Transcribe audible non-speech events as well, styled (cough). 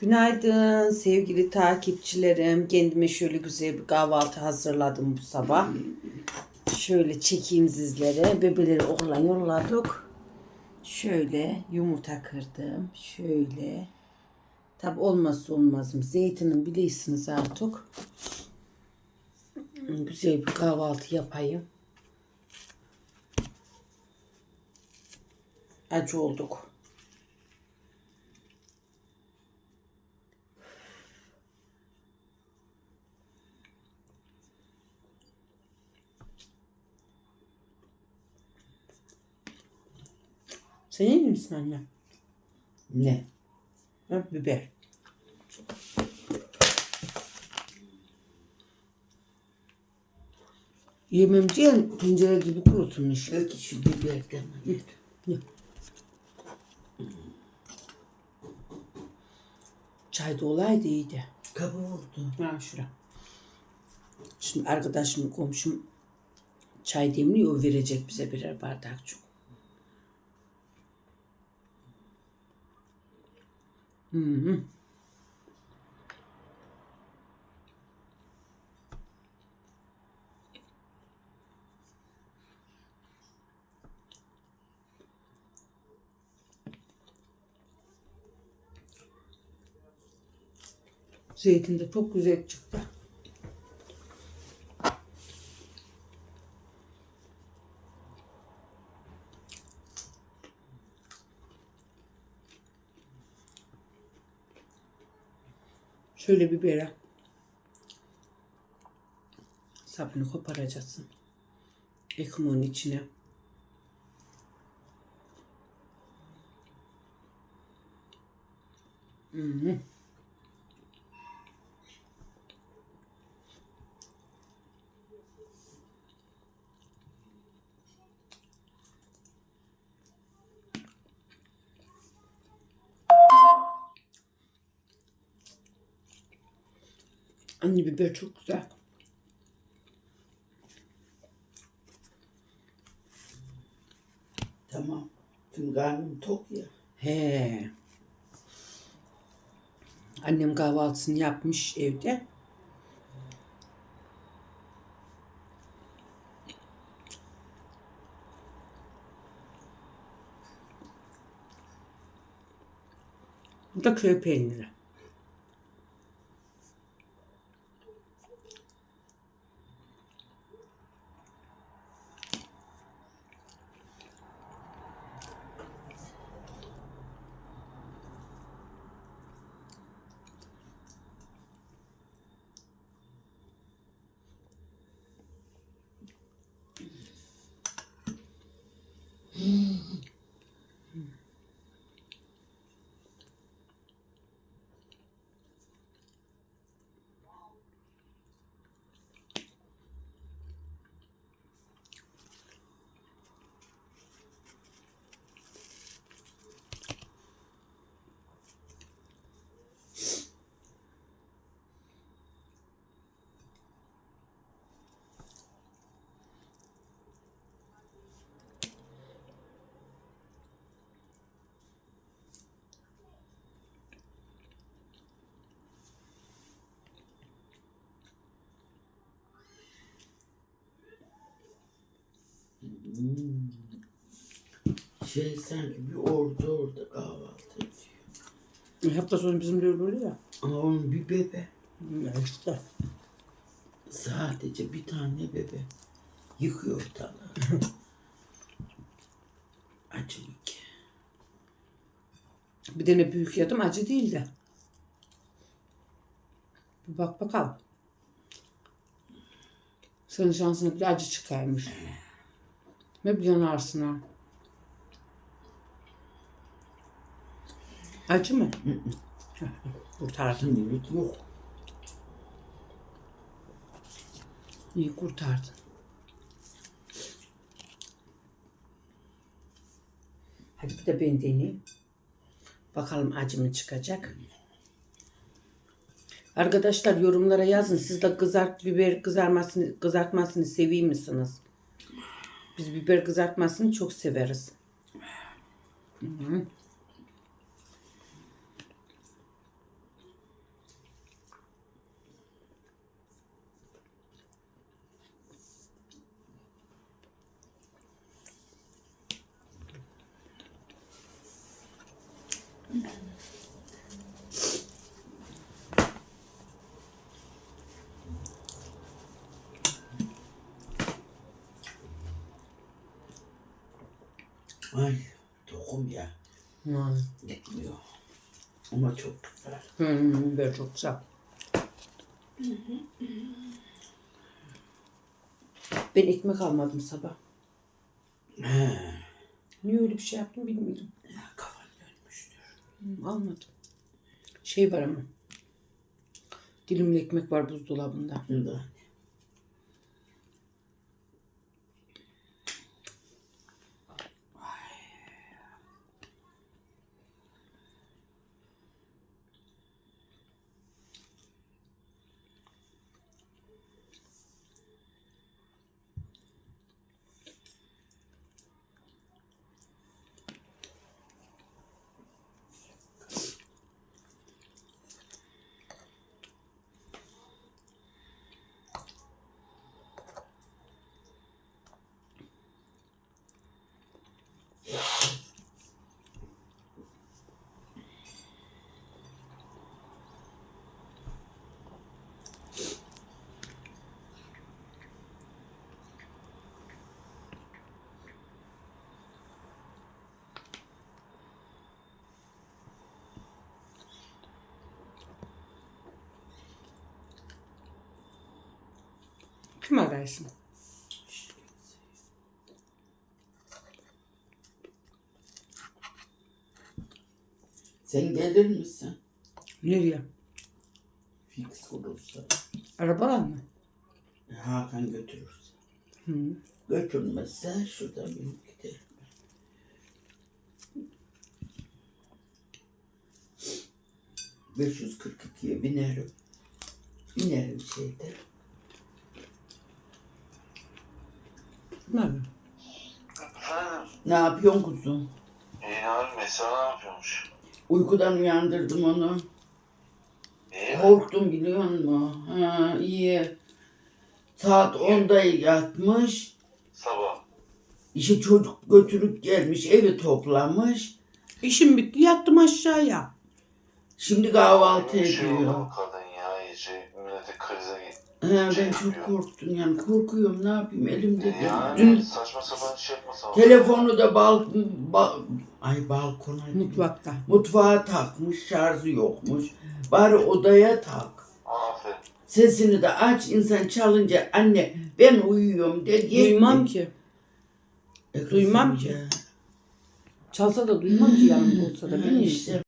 Günaydın sevgili takipçilerim. Kendime şöyle güzel bir kahvaltı hazırladım bu sabah. Şöyle çekeyim sizlere. Bebeleri okula yolladık. Şöyle yumurta kırdım. Şöyle. Tabi olmazsa olmazım. Zeytinin bilirsiniz artık. Güzel bir kahvaltı yapayım. Acı olduk. Sen yer misin anne? Ne? Ha, biber. Yemem diyen tencere gibi kurutulmuş. Belki şu biberden yedim. Çay da olaydı iyiydi. Kabı oldu. Ha şura. Şimdi arkadaşım komşum çay demliyor o verecek bize birer bardak Hı. Zeytin de çok güzel çıktı. Şöyle biberi. Sapını koparacaksın. Ekmeğin içine. Hı-hı. Anne biber çok güzel. Tamam. Tüm karnım tok ya. He. Annem kahvaltısını yapmış evde. Bu da köy peyniri. Şey sanki bir orada orada kahvaltı ediyor. Hafta sonu bizim de böyle ya. Ama onun bir bebe. Ya işte. Sadece bir tane bebe. Yıkıyor ortalığı. (laughs) Acılık. Bir tane büyük yadım acı değil de. Bir bak bakalım. Senin şansına bir de acı çıkarmış. Yanarsın ha. Acı mı? Kurtardın. Şimdilik yok. İyi kurtardın. Hadi bir de ben deneyeyim. Bakalım acı mı çıkacak. Arkadaşlar yorumlara yazın. Siz de kızart biber kızarmasını kızartmasını seviyor musunuz? Biz biber kızartmasını çok severiz. Hı -hı. Ay tokum ya. Yani. Gitmiyor. Ama çok güzel. Hmm, biber çok güzel. Ben ekmek almadım sabah. He. Niye öyle bir şey yaptım bilmiyorum. Ya kafan dönmüştür. Hmm, almadım. Şey var ama. Dilimli ekmek var buzdolabında. Şimdi Kim ararsın? sen gelir misin? Nereye? Fix olursa. Arabalar mı? Hakan götürürse. Hı. Götürmezse şuradan binip giderim. Beş yüz kırk ikiye binerim. Binerim şeyde. Nerede? Efendim? Ne yapıyorsun kuzum? İyi abi mesela ne yapıyormuş? Uykudan uyandırdım onu. İyi mi? Korktum biliyor musun? Ha iyi. Saat 10'da yatmış. Sabah. İşe çocuk götürüp gelmiş, evi toplamış. İşim bitti yattım aşağıya. Şimdi kahvaltı Bir şey oldu ediyor. kadın ya iyice millete krize. He, ben çok korktum yani korkuyorum ne yapayım elimde de. Yani Dün saçma sapan şey yapmasam. telefonu da bal, ba- ay balkona Mutfakta. mutfağa takmış şarjı yokmuş. Bari odaya tak. Aferin. Sesini de aç insan çalınca anne ben uyuyorum de diye. Duymam ki. E kızım duymam ki. ya. Çalsa da duymam ki yanımda olsa da. Ha, bilmiyorum. işte